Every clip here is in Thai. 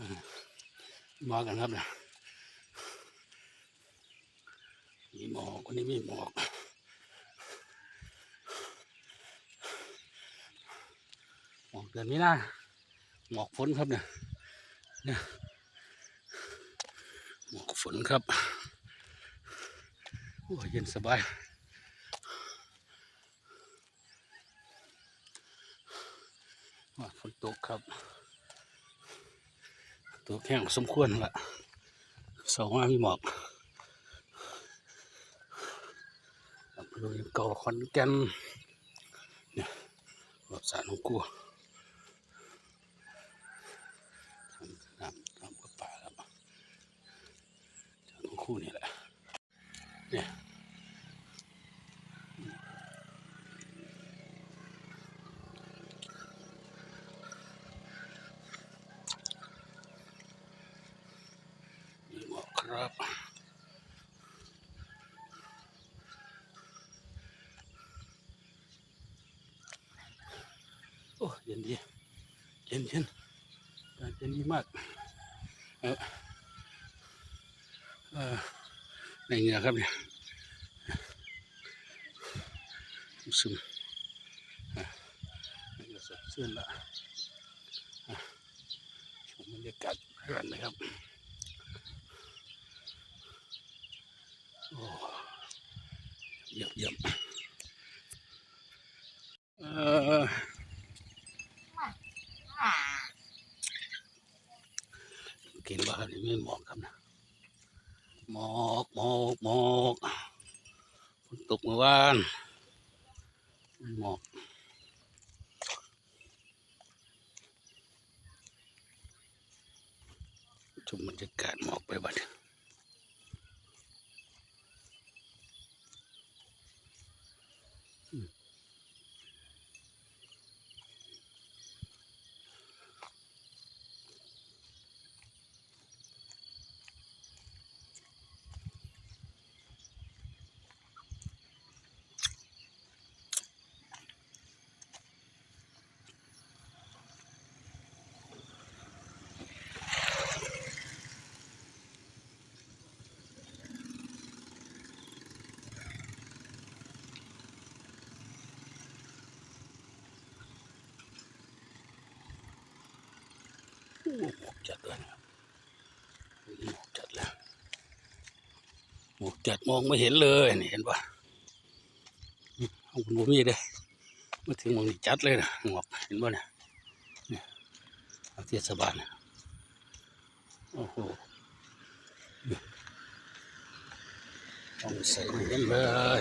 มากันครับนะมีหมอกวันนี้มีหมอกหมอกเดือนนี้นะหมอกฝนครับเนี่ยเนี่ยหมอกฝนครับโอ้ยเย็นสบายว่าฝนตกครับ ตัวแข็งสมควรละสองว่ามีหมอกอำเภอเก่าขอนแก่นเนี่ยรอบสารของกูน้ำน้ำกับป่าแล้วจากของคู่นี่แหละเนี่ยมีหมอกครับ โอ้เย็นดีเย็นเย็นอามากเออในเงื่อครับเนี่ยซึมอะนี่ก็สดชื่นละชมบรรยากาศกันนะครับโอ้เยี่ยมเยี่ยมเออ กินบ้านนี่ไม่หมอกครับนะหมอกหมอกหมอกฝนต ก่อวานหมอกชมบรรยากาศหมอกไปบัดโหมอกจัดเลยหมกจัดแล้วหมอกจัดมองไม่เห็นเลยนี่เห็นปะอืมเอาคุณบุมีเลยมาถึงมองนี่จัดเลยนะหมอกเห็นปะเนี่ยเนี่ยเอาเทศบาลนะโอ้โหเนี่ยเอาใส่ไม่เห็นเลย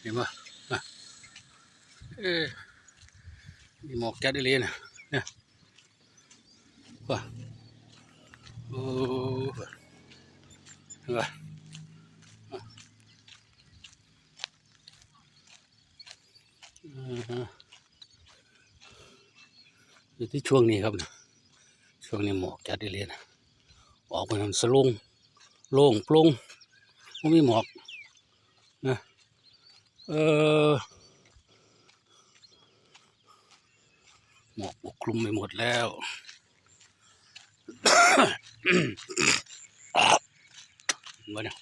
เห็นปะเอ้ยหมอกจัดได้เลยนะเนี่ย ว่าโอ้ว่าอยู่ที่ช่วงนี้ครับนะช่วงนี้หมอกจัดเลยนะออกไปทำสลงโล่งโปร่งไม่มีหมอกนะเออหมอกปกคลุมไปหมดแล้ว มาเนี่ย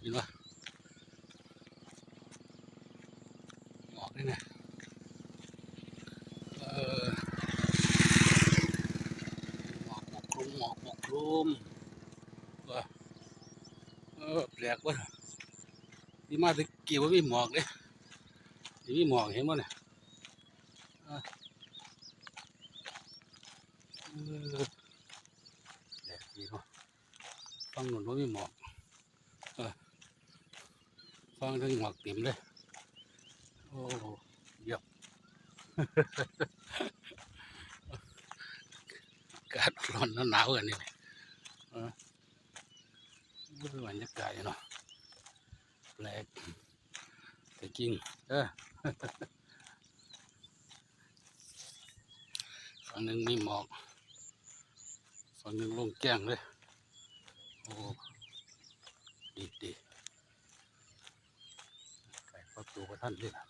เห็นปะหมอกนี่นะเออหมอกปกคลุมหมอกปกคลุมว่าเออแปลกวะที่มาตะกี้ว่ามีหมอกเลยนี่มีหมอกเห็นมั้ยเนี่ย เออแดดดีเนาะฟังหนุนว่า มีหมอกฟังถึงหมอกเต็มเลย โอ้เยี่ยอากาศร้อนหนาวกันนี่เออดูบรรยากาศเนาะแปลกแต่จริงเออฝั่งหนึ่งมีหมอกฝั่งหนึ่งลงแก้งเลย โอ้ดีดีไก่ประตูประท่านเลยนะ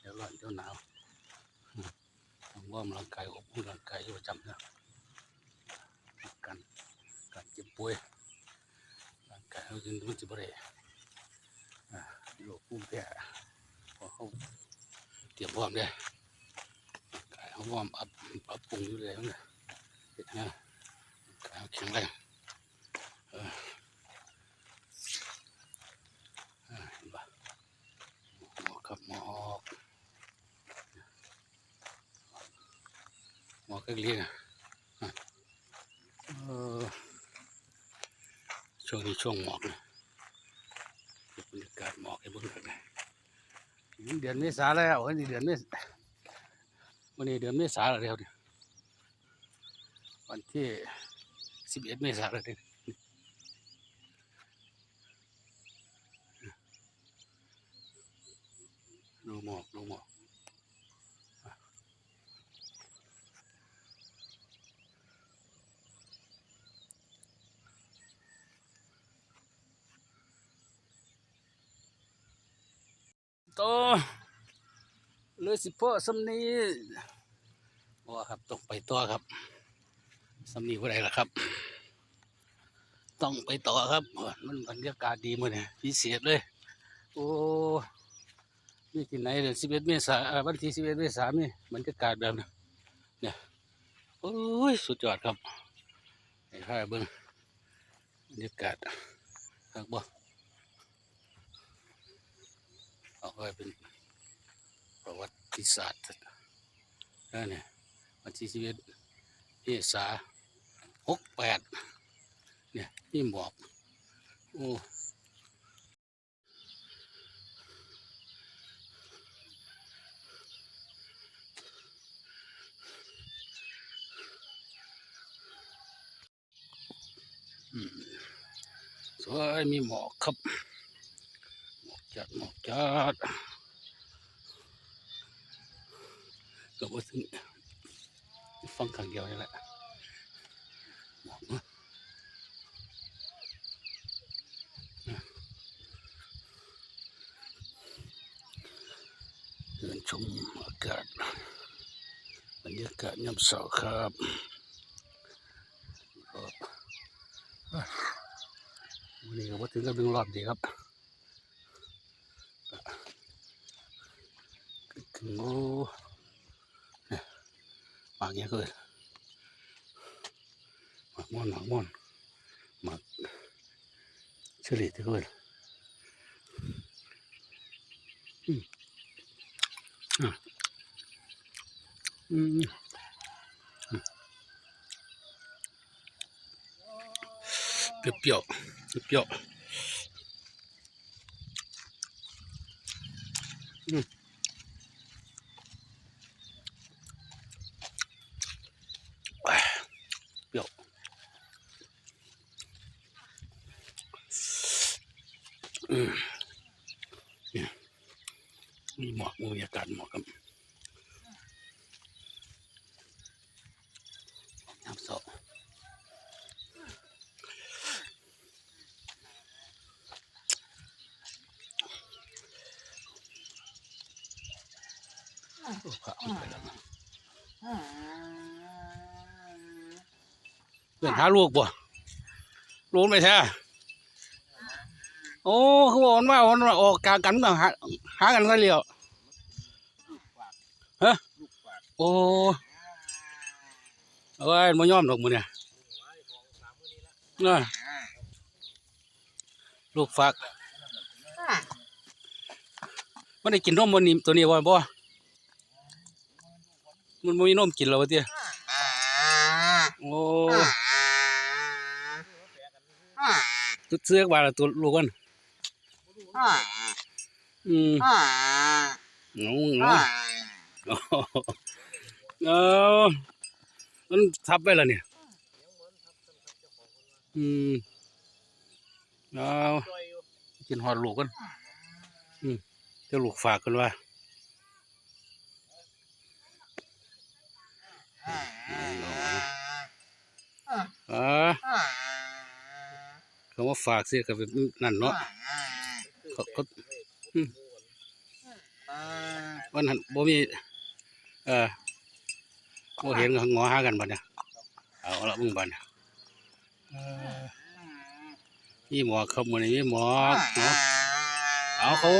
เดี๋ยวร้อนเดี๋ยวหนาวต้องว่อร์มร่างกายอบอุ่นร่างกายประจำนะกันการเจ็บป่วยร่างกายเขาจึงมันจะบริอ่าโรคภูมิแพ้พอเขาเตรียมพร้อมเลยกายเขาพร้อมปรับปรับปรุงอยู่เลยนะเห็นนะร่างกายเขาแข็งแรงเออเออเห็นปะหมอกครับหมอกหมอกก็ เรียกอะช่วงนี้ช่วงหมอกนะเก็บรรยากาศหมอกให้บิ่งกันนะเดือนเมษาแล้ววันนี้เดือนเมษวันนี้เดือนเมษาแล้วเดียวเนี่ยวันที่สิบเอ็ดเมษาแล้วเดียวดูหมอกดูหมอก ตเลยสิพ่อสำนีว่าครับต้องไปต่อครับสำนีว่าไรล่ะครับ ต้องไปต่อครับมันบรรยากาศดีมื้อนี่พิเศษเลย โอ้มีที่ไหนเดือนสิบเอ็ดเมษาวันที่สิบเอ็ดเมษามีบรรยากาศแบบนี้เนี่ยโอ้ยสุดยอดครับให้ข้าเบิ่งบรรยากาศครับบ่ เอาไว้เป็นประวัติศาสตร์นั่นเนี่ยวันที่สิบเอ็ดเมษาหกแปดเนี่ยนี่หมอกโอ้สวยมีหมอกครับ จัดหมอกจัดก็ว่าถึงฟังข้างเดียวนี่แหละหมอกนอะเดินชมอากาศบรรยากาศยามเช้าครับวันนี้ก็มาถึงกับดึงรอบดีครับก็ถึง โอ้เนี่ยหมากเนี้ยคือหมากม่อนหมากม่อนหมากเฉลี่ยที่คืออืมอะอืมอืม เปรี้ยวๆเปรี้ยวอืมเปรี้ยวอืม เนี่ยมีหมอกมีอากาศหมอกครับน้ำสดโอ้พระมันไปแล้วนะเพื่อนหาลูกบ่ลูกไม่ใช่ โอ้เขาบอกว่าวันว่าออกกลางกันก็หาหากันก็เรียวฮะโอ้เอ้ยมายอมดอกมือเนี่ยน่ะลูกฝากมันได้กินนมมันนี่ตัวนี้บ่บ่มันบ่มีนมกินแล้ววะเตี้ยโอ้ตัวเสือกว่าละตัวลูกมัน อืมงงงงเอามันทับไปแล้วเนี่ย อืมเอากินหอดลูกกัน อืมจะลูกฝากกันว่าอ่าเขามาฝากเสียกับนั่นเนาะ เขาเขาอืมวันนั้นบ่มีเออบ่เห็นก็งอหากันบัดเนี่ยเอาละมึงบัดเนี่ยเออมีหมอกครับมื้อนี้มีหมอกเนาะเอาเขา